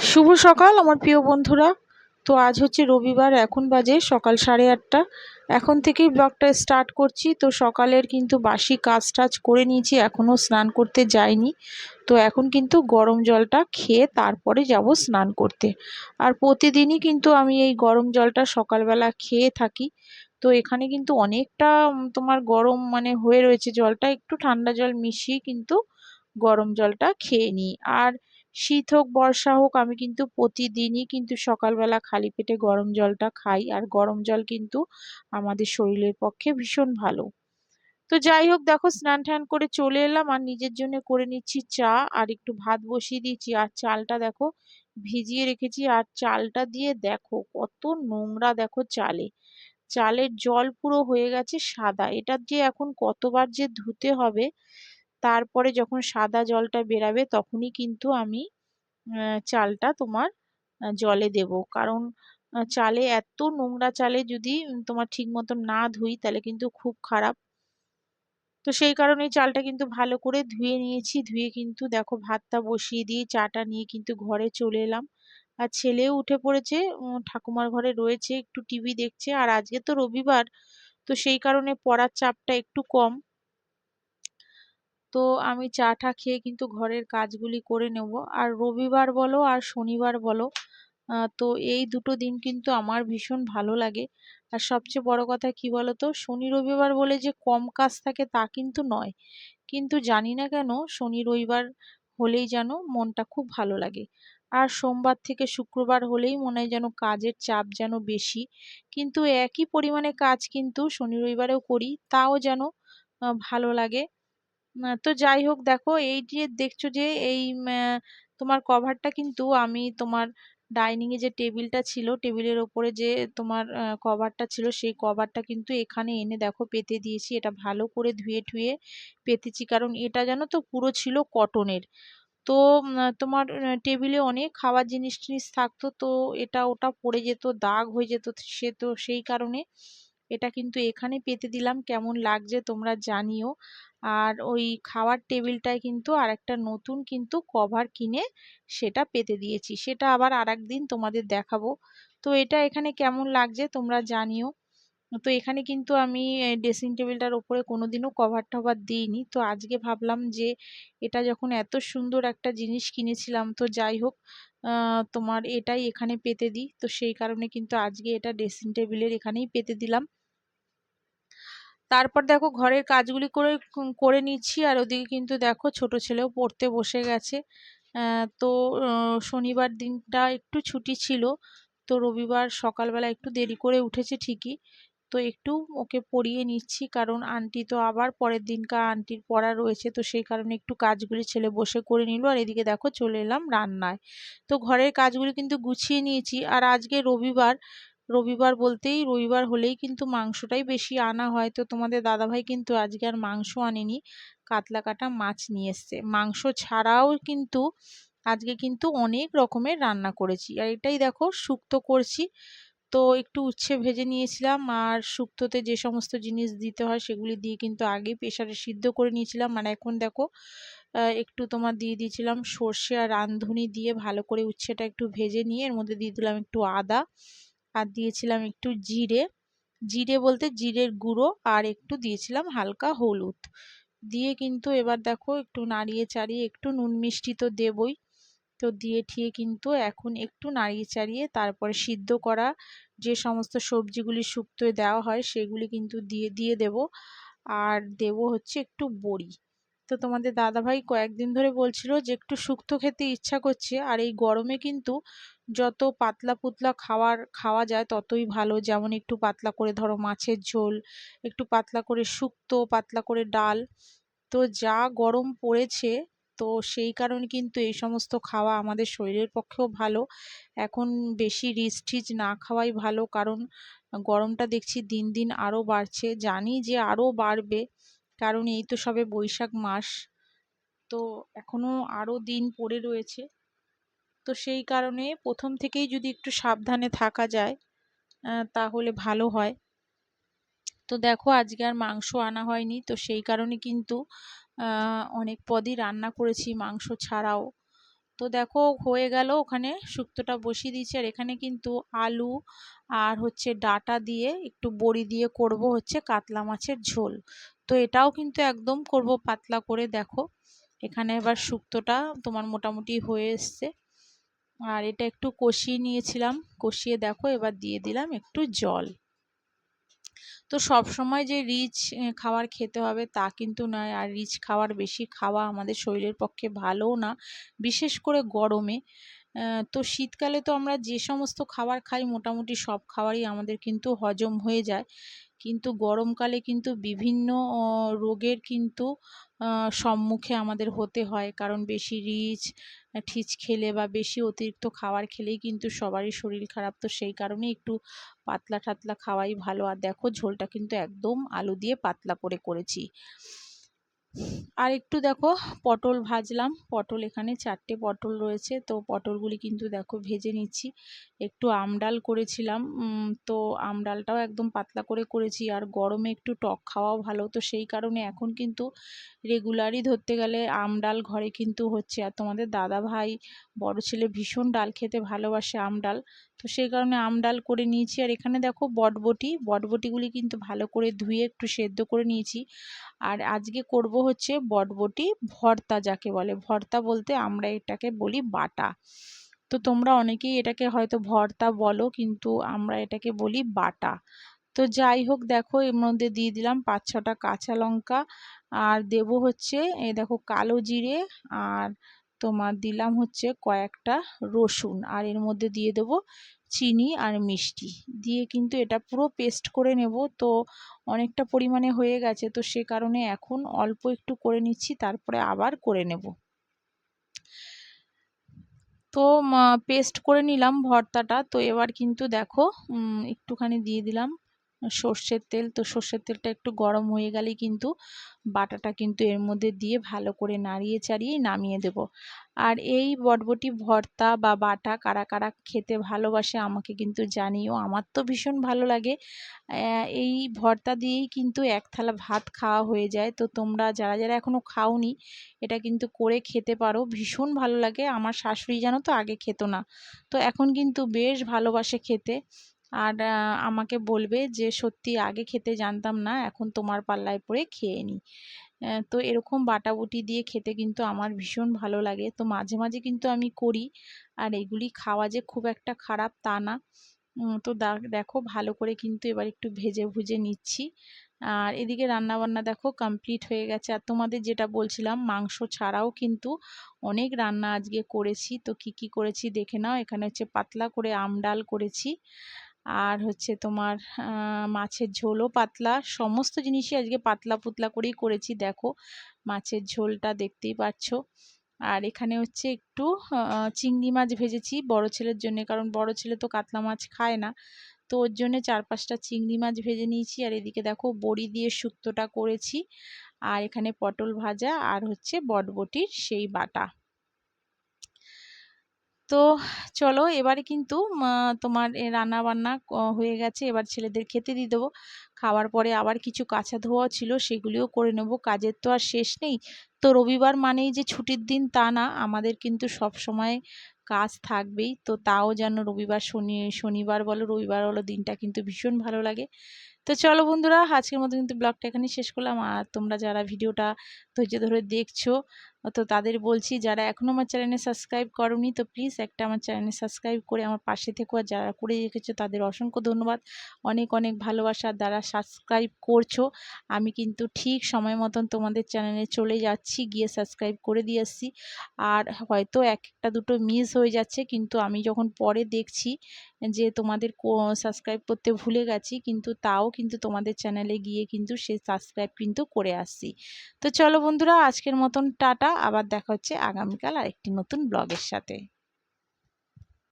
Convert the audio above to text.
শুভ সকাল, আমার প্রিয় বন্ধুরা। তো আজ হচ্ছে রবিবার, এখন বাজে সকাল সাড়ে আটটা। এখন থেকেই ব্লগটা স্টার্ট করছি। তো সকালের কিন্তু বাসি কাজ টাজ করে নিয়েছি, এখনও স্নান করতে যাইনি। তো এখন কিন্তু গরম জলটা খেয়ে তারপরে যাব স্নান করতে। আর প্রতিদিনই কিন্তু আমি এই গরম জলটা সকালবেলা খেয়ে থাকি। তো এখানে কিন্তু অনেকটা তোমার গরম মানে হয়ে রয়েছে জলটা। একটু ঠান্ডা জল মিশিয়ে কিন্তু গরম জলটা খেয়ে নিই। আর শীত হোক, বর্ষা হোক, আমি কিন্তু প্রতিদিনই কিন্তু সকালবেলা খালি পেটে গরম জলটা খাই। আর গরম জল কিন্তু আমাদের শরীরের পক্ষে ভীষণ ভালো। তো যাই হোক, দেখো স্নান টান করে চলে এলাম আর নিজের জন্য করে নিচ্ছি চা আর একটু ভাত বসিয়ে দিয়েছি। আর চালটা দেখো ভিজিয়ে রেখেছি আর চালটা দিয়ে দেখো কত নোংরা দেখো চালে। চালের জল পুরো হয়ে গেছে সাদা। এটা যে এখন কতবার যে ধুতে হবে তারপরে যখন সাদা জলটা বেরাবে তখনই কিন্তু আমি চালটা তোমার জলে দেব। কারণ চালে এত নোংরা চালে যদি তোমার ঠিক মতো না ধুই তাহলে কিন্তু খুব খারাপ। তো সেই কারণে চালটা কিন্তু ভালো করে ধুয়ে নিয়েছি। ধুয়ে কিন্তু দেখো ভাতটা বসিয়ে দিয়ে চাটা নিয়ে কিন্তু ঘরে চলে এলাম। আর ছেলেও উঠে পড়েছে ঠাকুমার ঘরে রয়েছে, একটু টিভি দেখছে। আর আজকে তো রবিবার, তো সেই কারণে পড়ার চাপটা একটু কম। তো আমি চা টা খেয়ে কিন্তু ঘরের কাজগুলি করে নেব। আর রবিবার বলো আর শনিবার বলো তো এই দুটো দিন কিন্তু আমার ভীষণ ভালো লাগে। আর সবচেয়ে বড় কথা কি বলো তো শনি রবিবার বলে যে কম কাজ থাকে তা কিন্তু নয়। কিন্তু জানি না কেন, শনি রবিবার হলেই যেন মনটা খুব ভালো লাগে। আর সোমবার থেকে শুক্রবার হলেই মনে হয় যেন কাজের চাপ যেন বেশি। কিন্তু একই পরিমাণে কাজ কিন্তু শনি রবিবারেও করি, তাও যেন ভালো লাগে। তো যাই হোক দেখো, এই যে দেখছ যে এই তোমার কভারটা কিন্তু আমি তোমার ডাইনিং এ যে টেবিলটা ছিল, টেবিলের ওপরে যে তোমার কভারটা ছিল, সেই কভারটা কিন্তু এখানে এনে দেখো পেতে দিয়েছি। এটা ভালো করে ধুয়ে ঠুয়ে পেতেছি, কারণ এটা জানো তো পুরো ছিল কটনের। তো তোমার টেবিলে অনেক খাবার জিনিস টিনিস থাকতো, তো এটা ওটা পড়ে যেত, দাগ হয়ে যেত সে তো সেই কারণে এটা কিন্তু এখানে পেতে দিলাম। কেমন লাগছে তোমরা জানিও। আর ওই খাওয়ার টেবিলটায় কিন্তু আর একটা নতুন কিন্তু কভার কিনে সেটা পেতে দিয়েছি। সেটা আবার আর দিন তোমাদের দেখাবো। তো এটা এখানে কেমন লাগছে তোমরা জানিও। তো এখানে কিন্তু আমি ড্রেসিং টেবিলটার ওপরে কোনোদিনও কভার টভার দিইনি। তো আজকে ভাবলাম যে এটা যখন এত সুন্দর একটা জিনিস কিনেছিলাম, তো যাই হোক তোমার এটাই এখানে পেতে দিই। তো সেই কারণে কিন্তু আজকে এটা ড্রেসিং টেবিলের এখানেই পেতে দিলাম। তারপর দেখো ঘরের কাজগুলি করে করে নিচ্ছি। আর ওদিকে কিন্তু দেখো ছোট ছেলেও পড়তে বসে গেছে। তো শনিবার দিনটা একটু ছুটি ছিল। তো রবিবার সকালবেলা একটু দেরি করে উঠেছে ঠিকই। তো একটু ওকে পড়িয়ে নিচ্ছি। কারণ আন্টি তো আবার পরের দিনকার আন্টির পড়া রয়েছে। তো সেই কারণে একটু কাজগুলি ছেলে বসে করে নিল। আর এদিকে দেখো চলে এলাম রান্নায়। তো ঘরের কাজগুলি কিন্তু গুছিয়ে নিয়েছি। আর আজকে রবিবার রবিবার বলতেই রবিবার হলেই কিন্তু মাংসটাই বেশি আনা হয়। তো তোমাদের দাদাভাই কিন্তু আজকে আর মাংস আনেনি, কাতলা কাটা মাছ নিয়ে এসছে। মাংস ছাড়াও কিন্তু আজকে কিন্তু অনেক রকমের রান্না করেছি। আর এটাই দেখো শুক্তো করছি। তো একটু উচ্ছে ভেজে নিয়েছিলাম আর শুক্তোতে যে সমস্ত জিনিস দিতে হয় সেগুলি দিয়ে কিন্তু আগেই প্রেশারে সিদ্ধ করে নিয়েছিলাম। মানে এখন দেখো একটু তোমার দিয়ে দিয়েছিলাম সর্ষে আর রাঁধুনি দিয়ে ভালো করে উচ্ছেটা একটু ভেজে নিয়ে এর মধ্যে দিয়ে দিলাম একটু আদা। আর দিয়েছিলাম একটু জিরে। জিরে বলতে জিরের গুঁড়ো আর একটু দিয়েছিলাম হালকা হলুদ। দিয়ে কিন্তু এবার দেখো একটু নাড়িয়ে চাড়িয়ে একটু নুন মিষ্টি তো দেবই। তো দিয়ে ঠিয়ে কিন্তু এখন একটু নাড়িয়ে চাড়িয়ে তারপরে সিদ্ধ করা যে সমস্ত সবজিগুলি শুক্তোয় দেওয়া হয় সেগুলি কিন্তু দিয়ে দিয়ে দেব। আর দেব হচ্ছে একটু বড়ি। তো তোমাদের দাদাভাই কয়েকদিন ধরে বলছিল যে, একটু শুক্তো খেতে ইচ্ছা করছে, আর এই গরমে কিন্তু যত পাতলা পুতলা খাওয়ার, খাওয়া যায় ততই ভালো। যেমন একটু পাতলা করে ধরো মাছের ঝোল, একটু পাতলা করে শুক্তো পাতলা করে ডাল। তো যা গরম পড়েছে, তো সেই কারণে কিন্তু এই সমস্ত খাওয়া আমাদের শরীরের পক্ষেও ভালো। এখন বেশি রিচ না খাওয়াই ভালো, কারণ গরমটা দেখছি দিন দিন আরও বাড়ছে। জানি যে আরও বাড়বে কারণ এই তো সবে বৈশাখ মাস। তো এখনও আরও দিন পড়ে রয়েছে। তো সেই কারণে প্রথম থেকেই যদি একটু সাবধানে থাকা যায় তাহলে ভালো হয়। তো দেখো, আজকে আর মাংস আনা হয়নি। তো সেই কারণে কিন্তু অনেক পদই রান্না করেছি মাংস ছাড়াও। তো দেখো হয়ে গেল ওখানে শুক্তোটা বসিয়ে দিয়েছি। আর এখানে কিন্তু আলু আর হচ্ছে ডাটা দিয়ে একটু বড়ি দিয়ে করব হচ্ছে কাতলা মাছের ঝোল। তো এটাও কিন্তু একদম করব পাতলা করে দেখো। এখানে এবার শুক্তোটা তোমার মোটামুটি হয়ে এসছে। আর এটা একটু কষিয়ে নিয়েছিলাম। কষিয়ে দেখো এবার দিয়ে দিলাম একটু জল। তো সব সময় যে রিচ খাবার খেতে হবে তা কিন্তু নয়। আর রিচ খাবার বেশি খাওয়া আমাদের শরীরের পক্ষে ভালোও না, বিশেষ করে গরমে। তো শীতকালে তো আমরা যে সমস্ত খাবার খাই, মোটামুটি সব খাবারই আমাদের কিন্তু হজম হয়ে যায়। কিন্তু গরমকালে কিন্তু বিভিন্ন রোগের কিন্তু সম্মুখে আমাদের হতে হয়। কারণ বেশি রিচ ঠিচ খেলে বা বেশি অতিরিক্ত খাবার খেলেই কিন্তু সবারই শরীর খারাপ। তো সেই কারণে একটু পাতলা ঠাতলা খাওয়াই ভালো। আর দেখো, ঝোলটা কিন্তু একদম আলু দিয়ে পাতলা করে করেছি। আর একটু দেখো, পটল ভাজলাম। পটল এখানে চারটে পটল রয়েছে। তো পটলগুলি কিন্তু দেখো, ভেজে নিচ্ছি। একটু আমডাল করেছিলাম। তো আমডালটাও একদম পাতলা করে করেছি আর গরমে একটু টক খাওয়াও ভালো। তো সেই কারণে এখন কিন্তু রেগুলারই ধরতে গেলে আমডাল ঘরে কিন্তু হচ্ছে। আর তোমাদের দাদা ভাই বড় ছেলে ভীষণ ডাল খেতে ভালোবাসে আমডাল তো সেই কারণে আমডাল করে নিয়েছি। আর এখানে দেখো বটবটি, বটবটিগুলি কিন্তু ভালো করে ধুয়ে একটু সেদ্ধ করে নিয়েছি। আর আজকে করব হচ্ছে বটবটি ভর্তা যাকে বলে। ভর্তা বলতে আমরা এটাকে বলি বাটা। তো তোমরা অনেকেই এটাকে হয়তো ভর্তা বলো, কিন্তু আমরা এটাকে বলি বাটা। তো যাই হোক, দেখো এর মধ্যে দিয়ে দিলাম পাঁচ ছটা কাঁচা লঙ্কা, আর দেব হচ্ছে এই দেখো কালো জিরে, আর তোমার দিলাম হচ্ছে কয়েকটা রসুন, আর এর মধ্যে দিয়ে দেবো চিনি আর মিষ্টি। দিয়ে কিন্তু এটা পুরো পেস্ট করে নেব, তো অনেকটা পরিমাণে হয়ে গেছে, তো সে কারণে এখন অল্প একটু করে নিচ্ছি, তারপরে আবার করে নেব। তো পেস্ট করে নিলাম ভর্তাটা। তো এবার কিন্তু দেখো একটুখানি দিয়ে দিলাম। সর্ষের তেল, তো সর্ষের তেলটা একটু গরম হয়ে গেলেই কিন্তু বাটাটা কিন্তু এর মধ্যে দিয়ে ভালো করে নাড়িয়ে চাড়িয়ে নামিয়ে দেব। আর এই বটবটি, ভর্তা বা বাটা কারা কারা খেতে ভালোবাসে আমাকে কিন্তু জানিও, আমার তো ভীষণ ভালো লাগে। এই ভর্তা দিয়েই কিন্তু এক থালা ভাত খাওয়া হয়ে যায়। তো তোমরা যারা যারা এখনও খাওনি, এটা কিন্তু করে খেতে পারো, ভীষণ ভালো লাগে। আমার শাশুড়ি জানো তো আগে খেত না। তো এখন কিন্তু বেশ ভালোবাসে খেতে। আর আমাকে বলবে যে, সত্যি আগে খেতে জানতাম না, এখন তোমার পাল্লায় পড়ে খেয়ে নিই তো এরকম বাটাবুটি দিয়ে খেতে কিন্তু আমার ভীষণ ভালো লাগে। তো মাঝে মাঝে কিন্তু আমি করি। আর এগুলি খাওয়া যে খুব একটা খারাপ তা না। তো দেখো ভালো করে কিন্তু এবার একটু ভেজে ভুজে নিচ্ছি। আর এদিকে রান্নাবান্না দেখো কমপ্লিট হয়ে গেছে। আর তোমাদের যেটা বলছিলাম, মাংস ছাড়াও কিন্তু অনেক রান্না আজকে করেছি। তো কি কি করেছি দেখে নাও। এখানে হচ্ছে পাতলা করে আম ডাল করেছি। আর হচ্ছে তোমার মাছের ঝোলও পাতলা, সমস্ত জিনিসই আজকে পাতলা পুতলা করেই করেছি, দেখো। মাছের ঝোলটা দেখতেই পাচ্ছ। আর এখানে হচ্ছে একটু চিংড়ি মাছ ভেজেছি বড় ছেলের জন্য, কারণ বড় ছেলে তো কাতলা মাছ খায় না। তো ওর জন্য চার পাঁচটা চিংড়ি মাছ ভেজে নিয়েছি, আর এদিকে দেখো বড়ি দিয়ে শুক্তোটা করেছি। আর এখানে পটল ভাজা, আর হচ্ছে বটবটির সেই বাটা। তো চলো এবারে কিন্তু তোমার রান্না বান্না হয়ে গেছে। এবার ছেলেদের খেতে দিয়ে দেবো। খাওয়ার পরে আবার কিছু কাঁচা ধোয়া ছিল, সেগুলিও করে নেব। কাজের তো আর শেষ নেই। তো রবিবার মানেই যে ছুটির দিন, তা না। আমাদের কিন্তু সব সময় কাজ থাকবেই। তো তাও যেন রবিবার শনি, শনিবার বলো, রবিবার বলো, দিনটা কিন্তু ভীষণ ভালো লাগে। তো চলো বন্ধুরা, আজকের মতো কিন্তু ব্লগটা এখানে শেষ করলাম। আর তোমরা যারা ভিডিওটা ধৈর্য ধরে দেখছ। তো তাদের বলছি, যারা এখনও আমার চ্যানেলে সাবস্ক্রাইব করনি, তো প্লিজ একটা আমার চ্যানেলে সাবস্ক্রাইব করে আমার পাশে থেকো। আর যারা করে রেখেছো, তাদের অসংখ্য ধন্যবাদ। অনেক অনেক ভালোবাসার দ্বারা সাবস্ক্রাইব করছ। আমি কিন্তু ঠিক সময় মতন তোমাদের চ্যানেলে চলে যাচ্ছি, গিয়ে সাবস্ক্রাইব করে দিয়ে আসছি। আর হয়তো এক একটা দুটো মিস হয়ে যাচ্ছে, কিন্তু আমি যখন পরে দেখছি যে তোমাদের সাবস্ক্রাইব করতে ভুলে গেছি, কিন্তু তাও কিন্তু তোমাদের চ্যানেলে গিয়ে কিন্তু সে সাবস্ক্রাইব কিন্তু করে আসছি। তো চলো বন্ধুরা আজকের মতন টাটা। আবার দেখা হচ্ছে আগামীকাল আরেকটি নতুন ব্লগের সাথে।